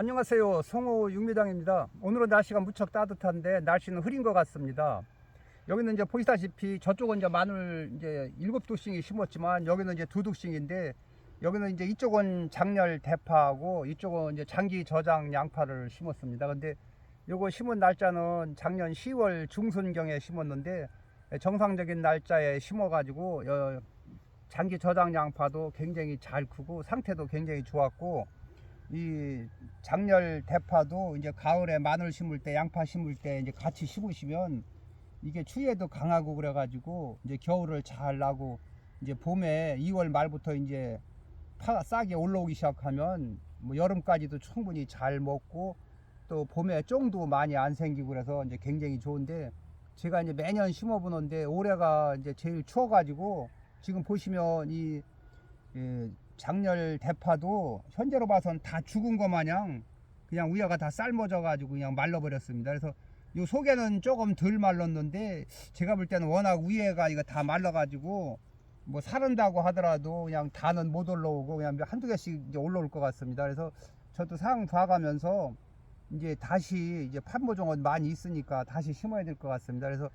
안녕하세요. 송호 육미당입니다. 오늘은 날씨가 무척 따뜻한데 날씨는 흐린 것 같습니다. 여기는 이제 보시다시피 저쪽은 이제 마늘 이제 일곱 두씩이 심었지만 여기는 이제 두 두씩인데 여기는 이제 이쪽은 장렬 대파하고 이쪽은 이제 장기 저장 양파를 심었습니다. 근데 요거 심은 날짜는 작년 10월 중순경에 심었는데 정상적인 날짜에 심어가지고 여- 장기 저장 양파도 굉장히 잘 크고 상태도 굉장히 좋았고 이 장렬 대파도 이제 가을에 마늘 심을 때 양파 심을 때 이제 같이 심으시면 이게 추위에도 강하고 그래가지고 이제 겨울을 잘 나고 이제 봄에 2월 말부터 이제 파가 싹이 올라오기 시작하면 뭐 여름까지도 충분히 잘 먹고 또 봄에 쫑도 많이 안 생기고 그래서 이제 굉장히 좋은데 제가 이제 매년 심어보는데 올해가 이제 제일 추워가지고 지금 보시면 이 예, 장렬 대파도 현재로 봐선 다 죽은 것 마냥 그냥 위아가 다 삶아져 가지고 그냥 말라버렸습니다. 그래서 요 속에는 조금 덜 말랐는데 제가 볼 때는 워낙 위에가 이거 다 말라 가지고 뭐 사른다고 하더라도 그냥 다는 못 올라오고 그냥 한두 개씩 이제 올라올 것 같습니다. 그래서 저도 상황 봐가면서 이제 다시 이제 판모종은 많이 있으니까 다시 심어야 될 것 같습니다. 그래서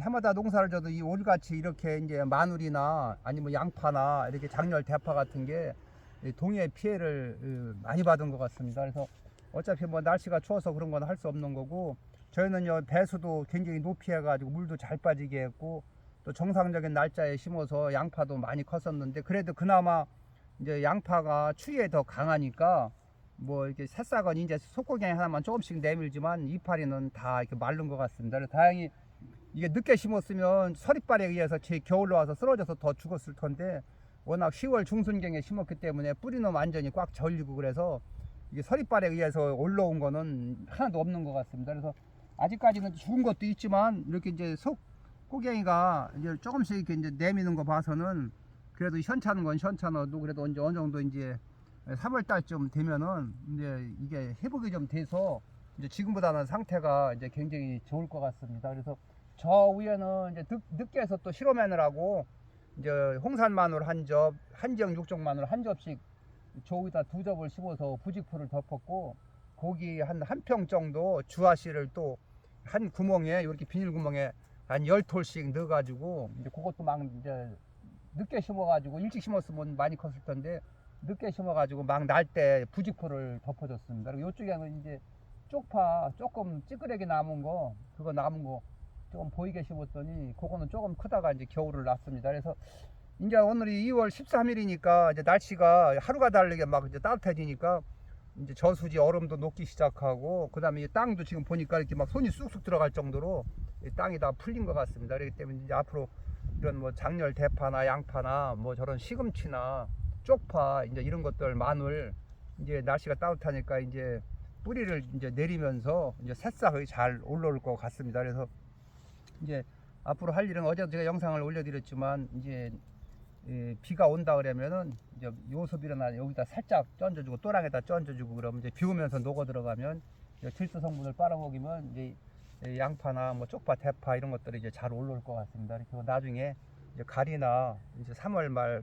해마다 농사를 져도 이 올같이 이렇게 이제 마늘이나 아니면 양파나 이렇게 장렬 대파 같은 게이 동해 피해를 어, 많이 받은 것 같습니다. 그래서 어차피 뭐 날씨가 추워서 그런 건 할 수 없는 거고 저희는요 배수도 굉장히 높이 해가지고 물도 잘 빠지게 했고 또 정상적인 날짜에 심어서 양파도 많이 컸었는데 그래도 그나마 이제 양파가 추위에 더 강하니까 뭐 이렇게 새싹은 이제 속고갱이 하나만 조금씩 내밀지만 이파리는 다 이렇게 마른 것 같습니다. 다행히 이게 늦게 심었으면 서리발에 의해서 제 겨울로 와서 쓰러져서 더 죽었을 텐데 워낙 10월 중순경에 심었기 때문에 뿌리는 완전히 꽉 절리고 그래서 이게 서리발에 의해서 올라온 거는 하나도 없는 것 같습니다. 그래서 아직까지는 죽은 것도 있지만 이렇게 이제 속 꼬갱이가 이제 조금씩 이렇게 이제 내미는 거 봐서는 그래도 현찮은 건 현찮아도 그래도 이제 어느 정도 이제 3월 달쯤 되면은 이제 이게 회복이 좀 돼서 이제 지금보다는 상태가 이제 굉장히 좋을 것 같습니다. 그래서 저 위에는 이제 늦, 늦게 해서 또 실험해느라고 이제 홍산 마늘 한 접, 한지역 육종 마늘 한 접씩 저기다 두 접을 심어서 부직포를 덮었고 거기 한 한 평 정도 주화씨를 또 한 구멍에 이렇게 비닐 구멍에 한 열 톨씩 넣어가지고 이제 그것도 막 이제 늦게 심어가지고 일찍 심었으면 많이 컸을 텐데 늦게 심어가지고 막 날 때 부직포를 덮어줬습니다. 그리고 이쪽에는 이제 쪽파 조금 찌끄레기 남은 거 그거 남은 거 조금 보이게 심었더니 그거는 조금 크다가 이제 겨울을 났습니다. 그래서 이제 오늘이 2월 13일이니까 이제 날씨가 하루가 다르게 막 이제 따뜻해지니까 이제 저수지 얼음도 녹기 시작하고 그다음에 이 땅도 지금 보니까 이렇게 막 손이 쑥쑥 들어갈 정도로 이 땅이 다 풀린 것 같습니다. 그렇기 때문에 이제 앞으로 이런 뭐 장렬 대파나 양파나 뭐 저런 시금치나 쪽파 이제 이런 것들 마늘 이제 날씨가 따뜻하니까 이제 뿌리를 이제 내리면서 이제 새싹이 잘 올라올 것 같습니다. 그래서 이제 앞으로 할 일은 어제도 제가 영상을 올려드렸지만 이제 예, 비가 온다 그러면은 이제 요소비료나 여기다 살짝 던져주고 또랑에다 던져주고 그러면 이제 비 오면서 녹아 들어가면 질소 성분을 빨아먹이면 이제 이 양파나 뭐 쪽파, 대파 이런 것들이 이제 잘 올라올 것 같습니다. 그리고 나중에 이제 가리나 이제 3월 말에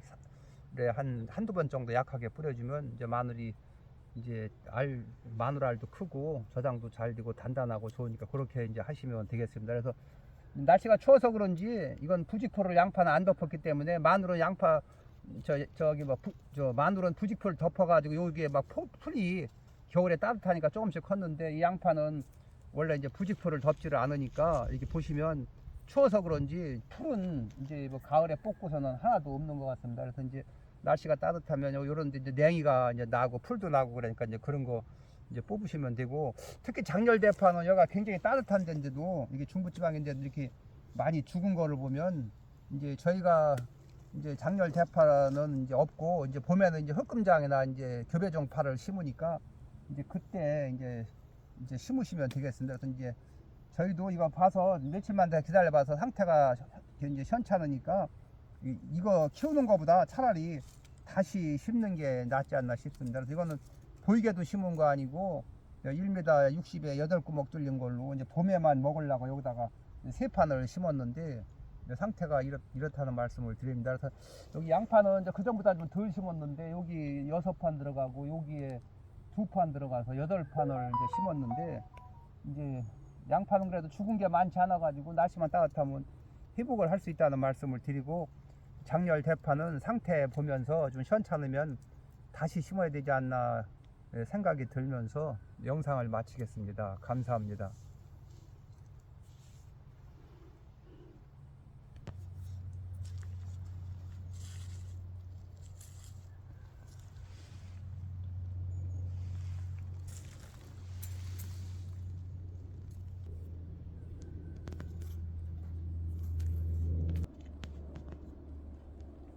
한 한두 번 정도 약하게 뿌려주면 이제 마늘이 이제 알 마늘 알도 크고 저장도 잘 되고 단단하고 좋으니까 그렇게 이제 하시면 되겠습니다. 그래서 날씨가 추워서 그런지 이건 부직포를 양파는 안 덮었기 때문에 마늘은 양파 저 저기 뭐저 마늘은 부직포를 덮어가지고 여기에 막 포, 풀이 겨울에 따뜻하니까 조금씩 컸는데 이 양파는 원래 이제 부직포를 덮지를 않으니까 이렇게 보시면 추워서 그런지 풀은 이제 뭐 가을에 뽑고서는 하나도 없는 것 같습니다. 그래서 이제 날씨가 따뜻하면 요런 데 이제 냉이가 이제 나고 풀도 나고 그러니까 이제 그런 거 이제 뽑으시면 되고 특히 장렬 대파는 여기가 굉장히 따뜻한 데인데도 이게 중부지방인데 이렇게 많이 죽은 거를 보면 이제 저희가 이제 장렬 대파는 이제 없고 이제 봄에는 이제 흑금장이나 이제 교배종파를 심으니까 이제 그때 이제 이제 심으시면 되겠습니다. 그래서 이제 저희도 이거 봐서 며칠만 더 기다려봐서 상태가 이제 현찮으니까 이, 이거 키우는 것보다 차라리 다시 심는 게 낫지 않나 싶습니다. 그래서 이거는 보이게도 심은 거 아니고 1m 60에 8구목 뚫린 걸로 이제 봄에만 먹으려고 여기다가 세 판을 심었는데 상태가 이렇, 다는 말씀을 드립니다. 그래서 여기 양파는 그 전보다 좀 덜 심었는데 여기 여섯 판 들어가고 여기에 두 판 들어가서 여덟 판을 이제 심었는데 이제 양파는 그래도 죽은 게 많지 않아 가지고 날씨만 따뜻하면 회복을 할 수 있다는 말씀을 드리고 작렬 대파는 상태 보면서 좀 시원찮으면 다시 심어야 되지 않나 예, 생각이 들면서 영상을 마치겠습니다. 감사합니다.